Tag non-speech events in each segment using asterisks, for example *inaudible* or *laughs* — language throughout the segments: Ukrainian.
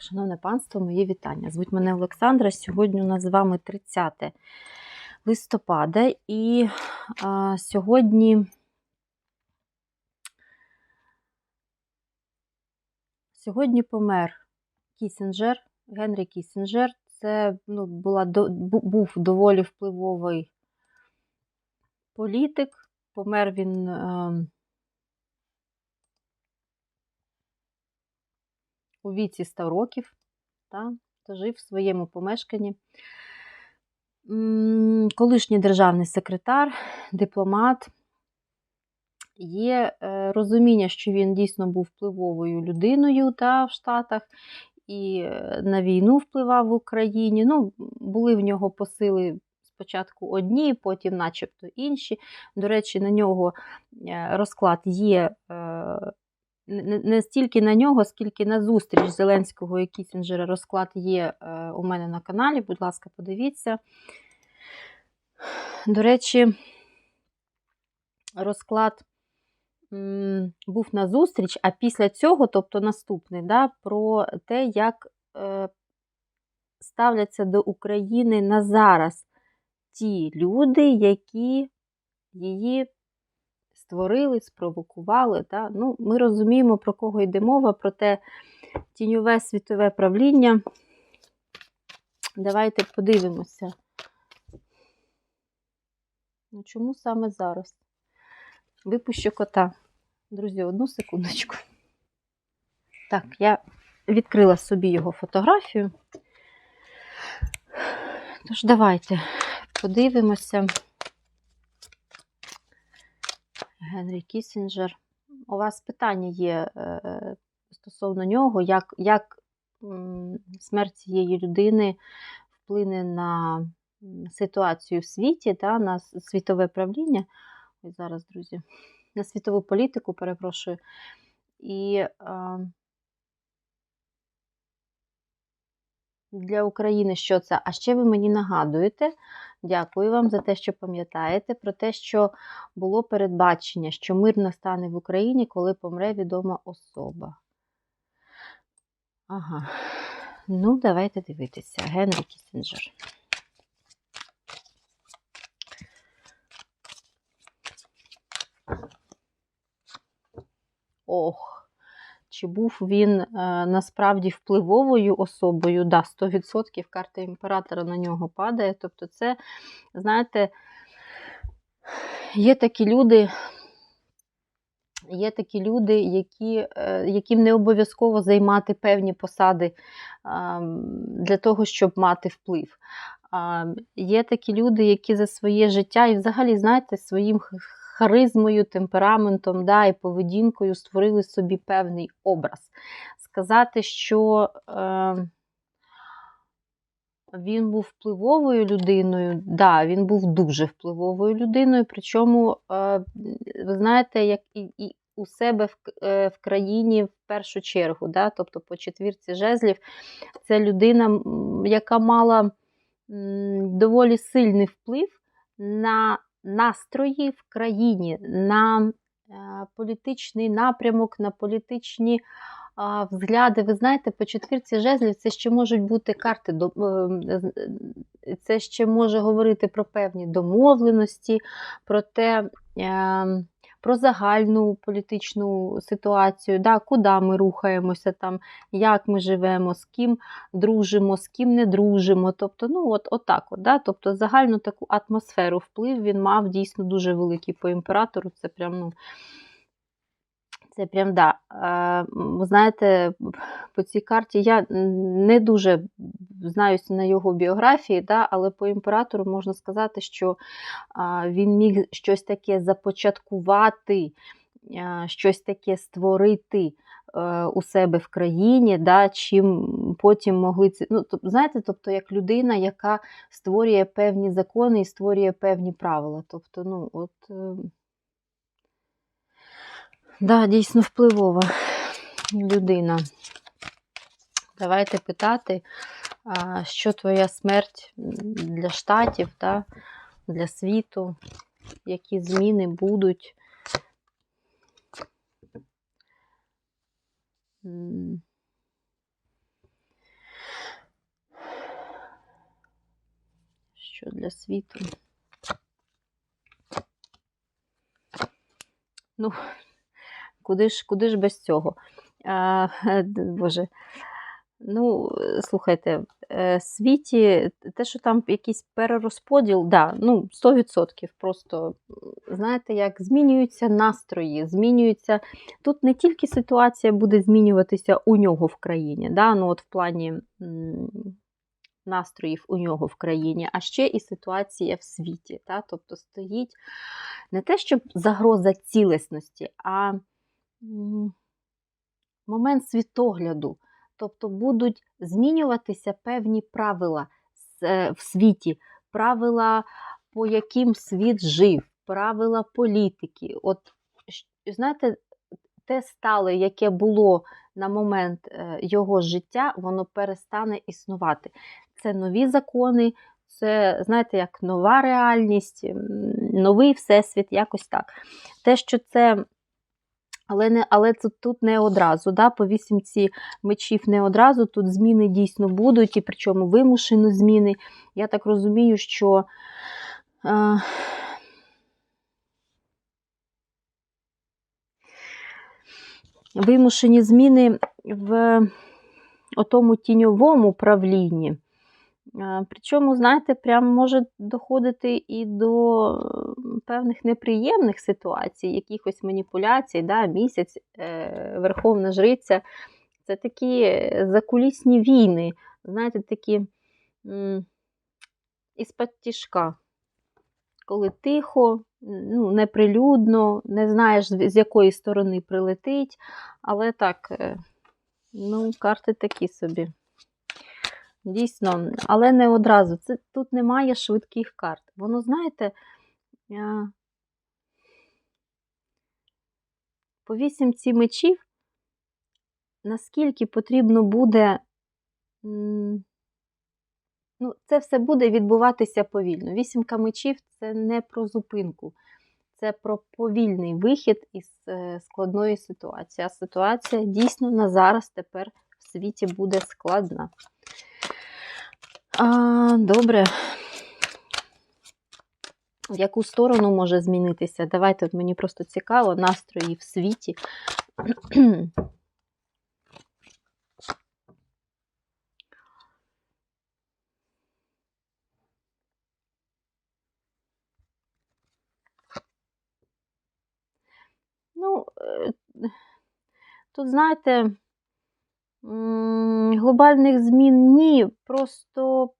Шановне панство, мої вітання. Звуть мене Олександра. Сьогодні у нас з вами 30 листопада, і а, сьогодні сьогодні помер Кісінджер, Генрі Кісінджер. Це ну, була, був доволі впливовий політик. Помер він. е, у віці 100 років, та, жив в своєму помешканні. Колишній державний секретар, дипломат. Є е, розуміння, що він дійсно був впливовою людиною та, в Штатах, і е, на війну впливав в Україні. Ну, були в нього посили спочатку одні, потім, начебто, інші. До речі, на нього е, розклад є. Не не стільки на нього, скільки на зустріч Зеленського і Кісінджера розклад є е, у мене на каналі. Будь ласка, подивіться. До речі, розклад був на зустріч, а після цього, тобто наступний, да, про те, як е, ставляться до України на зараз ті люди, які її створили, спровокували. Та? Ну, ми розуміємо, про кого йде мова, про те тіньове світове правління. Давайте подивимося. Ну, чому саме зараз? Випущу кота. Друзі, одну секундочку. Так, я відкрила собі його фотографію. Тож, давайте подивимося. Генрі Кісінджер. У вас питання є е, стосовно нього, як, як смерть цієї людини вплине на ситуацію в світі, та, на світове правління. Ось зараз, друзі, на світову політику, перепрошую. І е, для України що це? А ще ви мені нагадуєте, дякую вам за те, що пам'ятаєте, про те, що було передбачення, що мир настане в Україні, коли помре відома особа. Ага. Ну, давайте дивитися. Генрі Кісінджер. Ох, чи був він е, насправді впливовою особою? Да, 100% карта імператора на нього падає. Тобто, це, знаєте, є такі люди, є такі люди, які, е, яким не обов'язково займати певні посади для того, щоб мати вплив. Є такі люди, які за своє життя і взагалі, знаєте, своїм харизмою, темпераментом да, і поведінкою створили собі певний образ. Сказати, що е, він був впливовою людиною, да, він був дуже впливовою людиною, причому, е, ви знаєте, як і, і у себе в, е, в країні в першу чергу, да, тобто по четвірці жезлів, це людина, яка мала доволі сильний вплив на настрої в країні, на е, політичний напрямок, на політичні взгляди. Ви знаєте, по четвірці жезлів це ще можуть бути карти, е, е, це ще може говорити про певні домовленості, про те. Про загальну політичну ситуацію, да, куди ми рухаємося, там, як ми живемо, з ким дружимо, з ким не дружимо. Тобто, ну, от, от от, да? тобто загальну таку атмосферу вплив він мав дійсно дуже великий по імператору. Це прям, ну, це прям, да. Е, ви знаєте, по цій карті я не дуже знаюся на його біографії, да, але по імператору можна сказати, що він міг щось таке започаткувати, щось таке створити е, у себе в країні, да, чим потім могли ці. Ну, тоб- знаєте, тобто як людина, яка створює певні закони і створює певні правила. Тобто, ну, от. Да, дійсно впливова людина. Давайте питати, що твоя смерть для штатів, да? для світу, які зміни будуть. Що для світу? Ну, куди ж, куди ж без цього? А, *laughs* Боже. Ну, слухайте, е, світі, те, що там якийсь перерозподіл, да, ну, 100%. Просто, знаєте, як змінюються настрої, змінюються. Тут не тільки ситуація буде змінюватися у нього в країні, да, ну от в плані настроїв у нього в країні, а ще і ситуація в світі. Да, тобто стоїть не те, щоб загроза цілісності, а момент світогляду. Тобто будуть змінюватися певні правила е, в світі, правила, по яким світ жив, правила політики. От, знаєте, те стале, яке було на момент е, його життя, воно перестане існувати. Це нові закони, це, знаєте, як нова реальність, новий всесвіт, якось так. Те, що це. Але не, але тут, тут не одразу. Да? По вісімці мечів не одразу. Тут зміни дійсно будуть, і причому вимушені зміни. Я так розумію, що. Е, Вимушені зміни в тому тіньовому правлінні. Причому, знаєте, прям може доходити і до певних неприємних ситуацій, якихось маніпуляцій, да, місяць, е, Верховна Жриця. Це такі закулісні війни, знаєте, такі із-пад тішка. Коли тихо, ну, неприлюдно, не знаєш, з якої сторони прилетить, але так, е, ну, карти такі собі. Дійсно, але не одразу. Це, Тут немає швидких карт. Воно, знаєте, по вісімці мечів, наскільки потрібно буде, ну, це все буде відбуватися повільно. Вісімка мечів це не про зупинку, це про повільний вихід із е, складної ситуації. А ситуація дійсно на зараз тепер в світі буде складна. А, Добре. В яку сторону може змінитися? Давайте от мені просто цікаво, настрої в світі. Ну, е, тут, знаєте, Глобальних змін ні, просто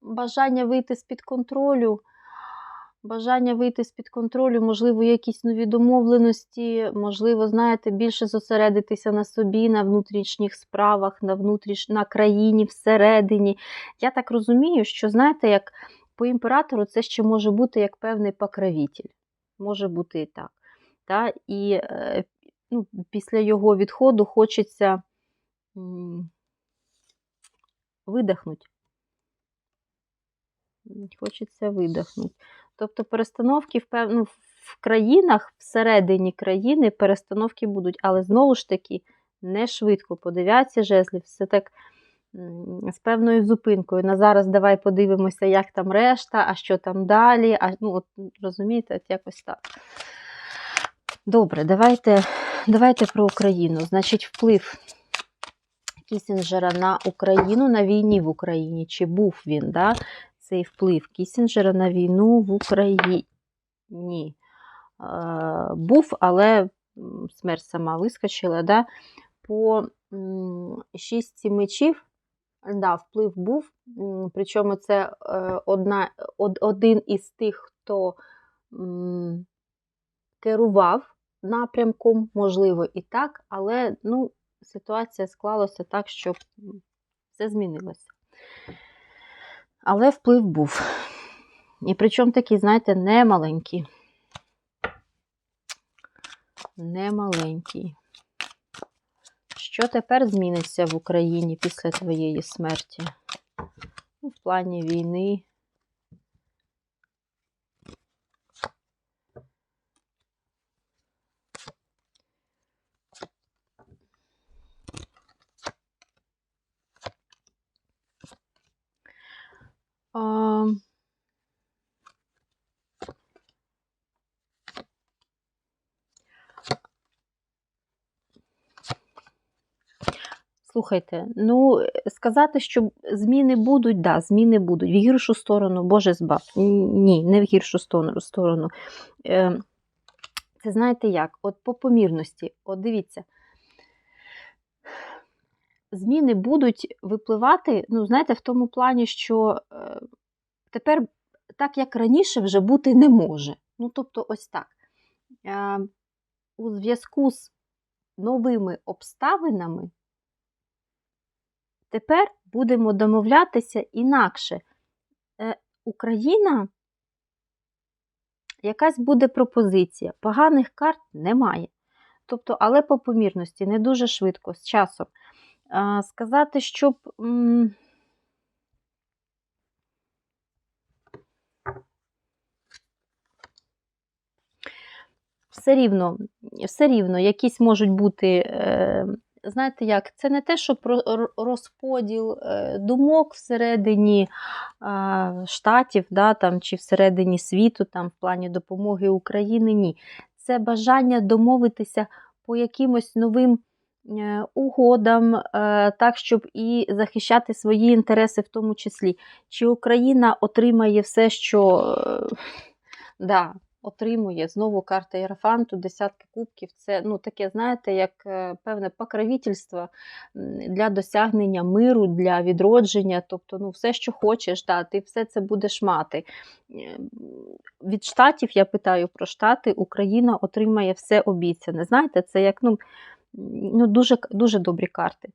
бажання вийти з-під контролю, бажання вийти з-під контролю, можливо, якісь нові домовленості, можливо, знаєте, більше зосередитися на собі, на внутрішніх справах, на внутріш... на країні всередині. Я так розумію, що, знаєте, як по імператору це ще може бути як певний покровитель. Може бути і так. Та? І е, ну, після його відходу хочеться видихнути. Хочеться видихнути. Тобто перестановки в пев... ну, в країнах, всередині країни перестановки будуть, але знову ж таки не швидко. По дев'ятці жезлів, все так з певною зупинкою. На зараз давай подивимося, як там решта, а що там далі. А, ну, от, Розумієте, от якось так. Добре, давайте давайте про Україну. Значить, вплив Кісінджера на Україну на війні в Україні. Чи був він, да? цей вплив Кісінджера на війну в Україні? Е, був, але смерть сама вискочила. Да? По шістці мечів. Да, вплив був, причому це е, одна, один із тих, хто керував напрямком, можливо, і так, але ну, ситуація склалася так, що все змінилося. Але вплив був. І причому такий, знаєте, немаленький. Немаленький. Що тепер зміниться в Україні після твоєї смерті? Ну, в плані війни, А... Слухайте, ну сказати, що зміни будуть, да, зміни будуть. В гіршу сторону, Боже збав. Ні, не в гіршу сторону. Е, це знаєте як? От по помірності, от дивіться, Зміни будуть випливати, ну, знаєте, в тому плані, що е, тепер так, як раніше, вже бути не може. Ну, тобто, ось так. Е, у зв'язку з новими обставинами тепер будемо домовлятися інакше. Е, Україна, якась буде пропозиція. Поганих карт немає. Тобто, але по помірності, не дуже швидко, з часом. Сказати, щоб. Все рівно, все рівно, якісь можуть бути, е, знаєте як, це не те, що розподіл е, думок всередині штатів, да, там, чи всередині світу, там, в плані допомоги Україні. Ні. Це бажання домовитися по якимось новим угодам, е, так, щоб і захищати свої інтереси в тому числі. Чи Україна отримає все, що. е, Да, отримує знову карта Єрофанту, десятки кубків. Це ну, таке, знаєте, як е, певне покровительство для досягнення миру, для відродження. Тобто, ну, все, що хочеш, да, ти все це будеш мати. Е, Від штатів я питаю про штати, Україна отримає все обіцяне. Знаєте, це як ну, ну, дуже, дуже добрі карти.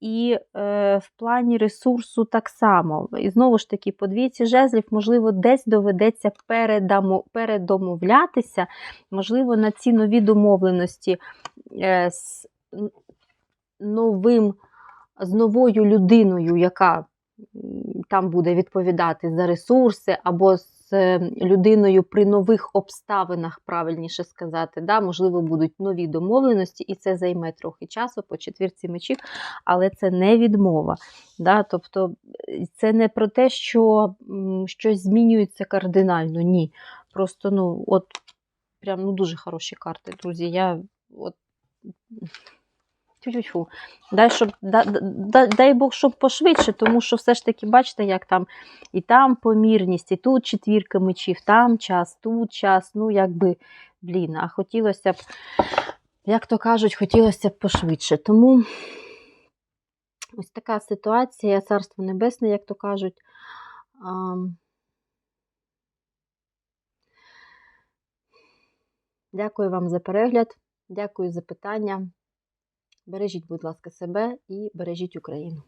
І е, в плані ресурсу так само. І знову ж таки, по двійці жезлів, можливо, десь доведеться передомовлятися, можливо, на ці нові домовленості е, з новим, з новою людиною, яка там буде відповідати за ресурси, або з людиною при нових обставинах, правильніше сказати. Да? Можливо, будуть нові домовленості, і це займе трохи часу по четвірці мечів, але це не відмова. Да? Тобто е, це не про те, що щось змінюється кардинально. Ні. Просто ну, от прям ну, дуже хороші карти, друзі. Я от. Тю-тю-тю. Дай, щоб, да, да, дай Бог, щоб пошвидше, тому що все ж таки, бачите, як там і там помірність, і тут четвірка мечів, там час, тут час. Ну, якби, блін, а хотілося б, як то кажуть, хотілося б пошвидше. Тому ось така ситуація, царство небесне, як то кажуть. Ам, Дякую вам за перегляд, дякую за питання. Бережіть, будь ласка, себе і бережіть Україну.